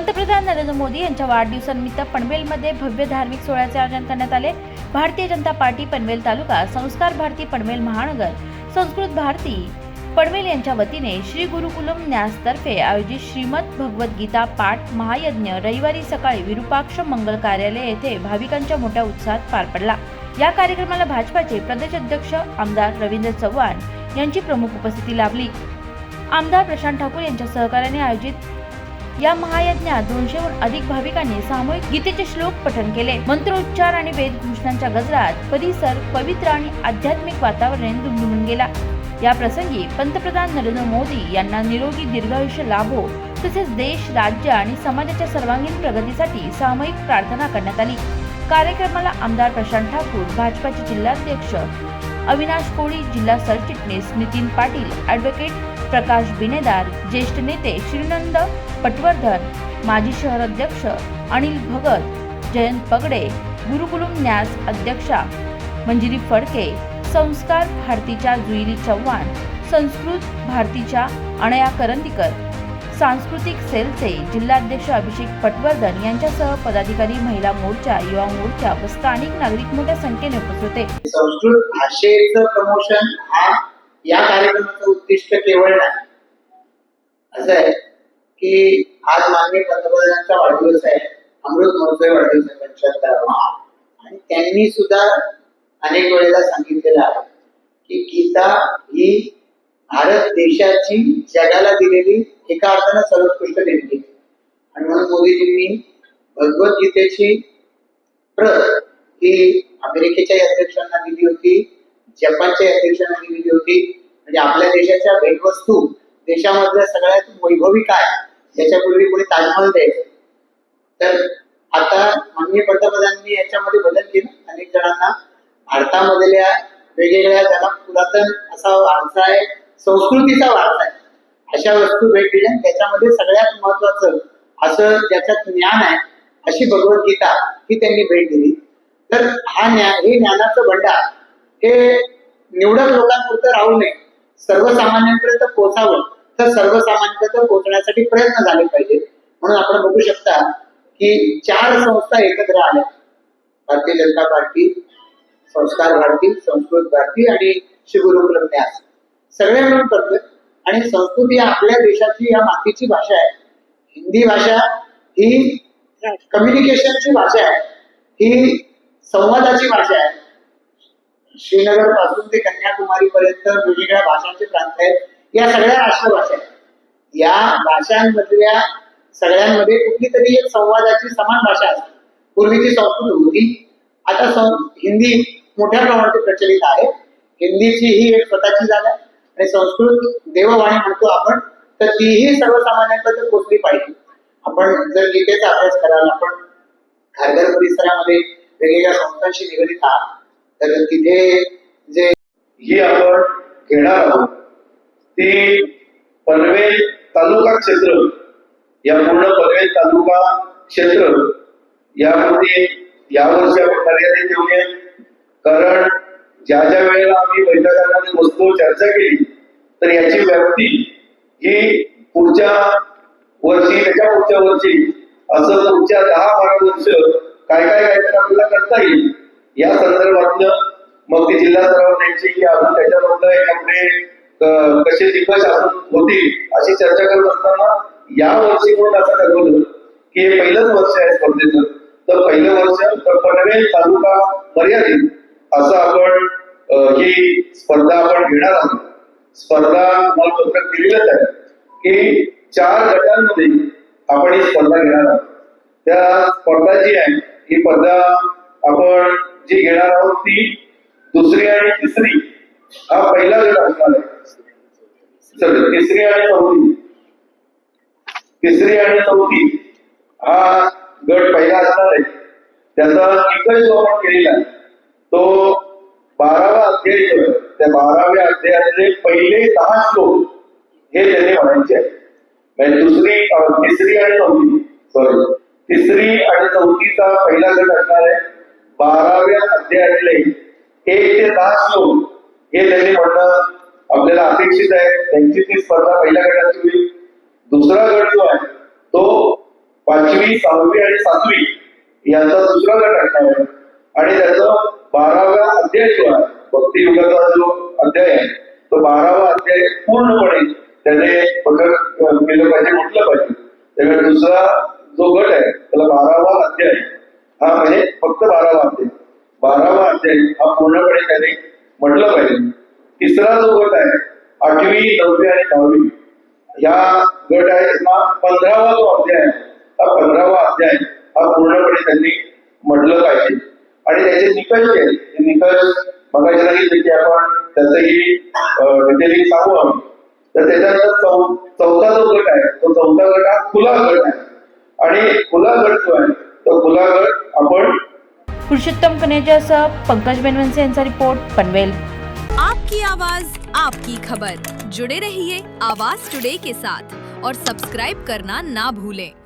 पंतप्रधान नरेंद्र मोदी यांच्या वाढदिवसानिमित्त पनवेलमध्ये भव्य धार्मिक सोहळ्याचे आयोजन करण्यात आले. भारतीय जनता पार्टी पनवेल तालुका संस्कार भारती पनवेल महानगर संस्कृत भारती पनवेल यांच्या वतीने श्री गुरुकुलम न्यासतर्फे आयोजित श्रीमद भगवद्गीता पाठ महायज्ञ रविवारी सकाळी विरुपाक्ष मंगल कार्यालय येथे भाविकांच्या मोठ्या उत्साहात पार पडला. या कार्यक्रमाला भाजपाचे प्रदेश अध्यक्ष आमदार रवींद्र चव्हाण यांची प्रमुख उपस्थिती लाभली. आमदार प्रशांत ठाकूर यांच्या सहकार्याने आयोजित या महायज्ञात दोनशेहून अधिक भाविकांनी सामूहिक गीतेचे श्लोक पठण केले. मंत्रोच्चार आणि वेदघोषणांच्या गजरात परिसर पवित्र आणि आध्यात्मिक वातावरण दुमदुमून गेला. या प्रसंगी पंतप्रधान नरेंद्र मोदी यांना निरोगी दीर्घायुष्य लाभो तसेच देश राज्य आणि समाजाच्या सर्वांगीण प्रगतीसाठी सामूहिक प्रार्थना करण्यात आली. कार्यक्रमाला आमदार प्रशांत ठाकूर भाजपाचे जिल्हाध्यक्ष अविनाश कोळी जिल्हा सरचिटणीस नितीन पाटील ॲडव्होकेट प्रकाश बिनेदार ज्येष्ठ नेते श्रीनंद पटवर्धन माजी शहर अध्यक्ष अनिल भगत जयंत पगडे गुरुकुलम न्यास अध्यक्षा मंजिरी फडके संस्कार भारतीच्या जुईली चव्हाण संस्कृत भारतीच्या अणया करंदीकर सांस्कृतिक सेलचे जिल्हाध्यक्ष अभिषेक पटवर्धन यांच्यासह पदाधिकारी महिला मोर्चा युवा मोर्चा व स्थानिक नागरिक मोठ्या संख्येने उपस्थित होते. संस्कृत भाषेचं प्रमोशन हा या कार्यक्रमाचं उद्दिष्ट केवळ नाही. असं आहे. की आज माननीय पंतप्रधानांचा वाढदिवस आहे. अमृत महोत्सव वाढदिवस आहे पंच्याहत्तरावा आणि त्यांनी सुद्धा अनेक वेळेला सांगितलेलं आहे की गीता ही भारत देशाची जगाला दिलेली एका अर्थानं सर्वोत्कृष्ट देणगी. आणि म्हणून मोदीजींनी भगवद्गीतेची प्रत ही अमेरिकेच्या अध्यक्षांना दिली होती जपानच्या अध्यक्षांना दिली होती. म्हणजे आपल्या देशाच्या भेटवस्तू देशामधल्या सगळ्यात वैभवी काय? याच्यापूर्वी कोणी ताजमहल द्यायचं. तर आता माननीय पंतप्रधानांनी याच्यामध्ये बदल केला. अनेक जणांना भारतामधल्या वेगवेगळ्या ज्याला पुरातन असा वारसा आहे संस्कृतीचा वारसा आहे अशा वस्तू भेट दिल्या. त्याच्यामध्ये सगळ्यात महत्वाचं असं ज्याच्यात ज्ञान आहे अशी भगवद्गीता ही त्यांनी भेट दिली. तर हा ज्ञान हे ज्ञानाचं भंडार हे निवडक लोकांपुरतं राहू नये. सर्वसामान्यांपर्यंत पोहोचावं तर सर्वसामान्यांपर्यंत पोहोचण्यासाठी प्रयत्न झाले पाहिजे. म्हणून आपण बघू शकता की चार संस्था एकत्र आल्या. भारतीय जनता पार्टी संस्कार भारती संस्कृत भारती आणि श्री न्यास. सगळे मिळून करतोय. आणि संस्कृत ही आपल्या देशाची या मातीची भाषा आहे. हिंदी भाषा ही कम्युनिकेशनची भाषा आहे. ही संवादाची भाषा आहे. श्रीनगरपासून ते कन्याकुमारी पर्यंत वेगवेगळ्या भाषांचे प्रांत आहेत. या सगळ्या राष्ट्रभाषा या भाषांमधल्या सगळ्यांमध्ये कुठली तरी एक संवादाची समान भाषा असते. पूर्वीची संस्कृत होती. आता हिंदी मोठ्या प्रमाणात प्रचलित आहे. हिंदीची ही एक स्वतःची जागा आणि संस्कृत देववाणी म्हणतो आपण तर तीही सर्वसामान्यांपर्यंत पोचली पाहिजे. आपण जर गीतेचा अभ्यास कराल आपण खारघर परिसरामध्ये वेगवेगळ्या संस्थांशी निगडीत आहात तर तिथे जे ही आपण घेणार आहोत. ते पनवेल तालुका क्षेत्र या पूर्ण पनवेल तालुका क्षेत्र यामध्ये यावर्षी आपण मर्यादित ठेवले कारण ज्या ज्या वेळेला आम्ही बैठकांमध्ये बसतो चर्चा केली तर याची व्याप्ती ही पुढच्या वर्षी त्याच्या पुढच्या वर्षी असं पुढच्या दहा बारा वर्ष काय काय काय आपल्याला करता येईल या संदर्भातलं मग ती जिल्हा स्तरावर न्यायची की आपण त्याच्यामधलं यापुढे अं, कसे दिग्गज शासन होतील अशी चर्चा करत असताना या वर्षी म्हणून असं ठरवलं की हे पहिलंच वर्ष आहे स्पर्धेचं. तर पहिलं वर्ष तर पनवेल तालुका मर्यादित असं आपण ही स्पर्धा आपण घेणार आहोत. स्पर्धा मला पत्रक दिलेलंच आहे की चार गटांमध्ये आपण ही स्पर्धा घेणार आहोत. त्या स्पर्धा जी आहे ही स्पर्धा आपण जी घेणार आहोत ती दुसरी आणि तिसरी हा पहिला गट असणार आहे तिसरी आणि चौथी. तिसरी आणि चौथी हा गट पहिला असणार आहे. त्याचा निकष जो आपण केलेला आहे तो बारावा अध्याय जो त्या बाराव्या अध्यायातले पहिले दहा श्लोक हे त्याने म्हणायचे आहे म्हणजे दुसरी तिसरी आणि चौथी. सॉरी तिसरी आणि चौथीचा पहिला गट असणार आहे. बाराव्या अध्यायातले एक ते दहा श्लोक हे त्यांनी म्हणणं आपल्याला अपेक्षित आहे. त्यांची ती स्पर्धा पहिल्या गटाची होईल. दुसरा गट जो आहे तो पाचवी सहावी आणि सातवी यांचा दुसरा गट असणार आहे. आणि त्याचा बाराव्या अध्याय जो आहे भक्ती युगाचा जो अध्याय आहे तो बारावा अध्याय पूर्णपणे त्याने पकड केलं पाहिजे म्हटलं पाहिजे. त्यामुळे दुसरा जो गट आहे त्याला बारावा अध्याय हा म्हणजे फक्त बारावा अध्याय. बारावा अध्याय हा पूर्णपणे त्याने म्हटलं पाहिजे. तिसरा जो गट आहे आठवी नववी आणि दहावी या गट आहे ना पंधरावा जो अध्याय हा पंधरावा अध्याय हा पूर्णपणे त्यांनी म्हटलं पाहिजे. आणि त्याचे निकष जे आहेत ते निकष मगाशी सांगितले की आपण त्याचंही डिटेलिंग सांगू आम्ही तर त्याच्यानंतर चौ चौथा जो गट आहे तो चौथा गट हा खुला गट आहे. आणि खुला गट जो आहे तो खुला गट आपण पुरुषोत्तम कनेजा पंकज बेनवंसे यांचा रिपोर्ट, पनवेल। आपकी आवाज़, आपकी खबर। जुड़े रहिए आवाज़ टुडे के साथ और सब्सक्राइब करना ना भूलें।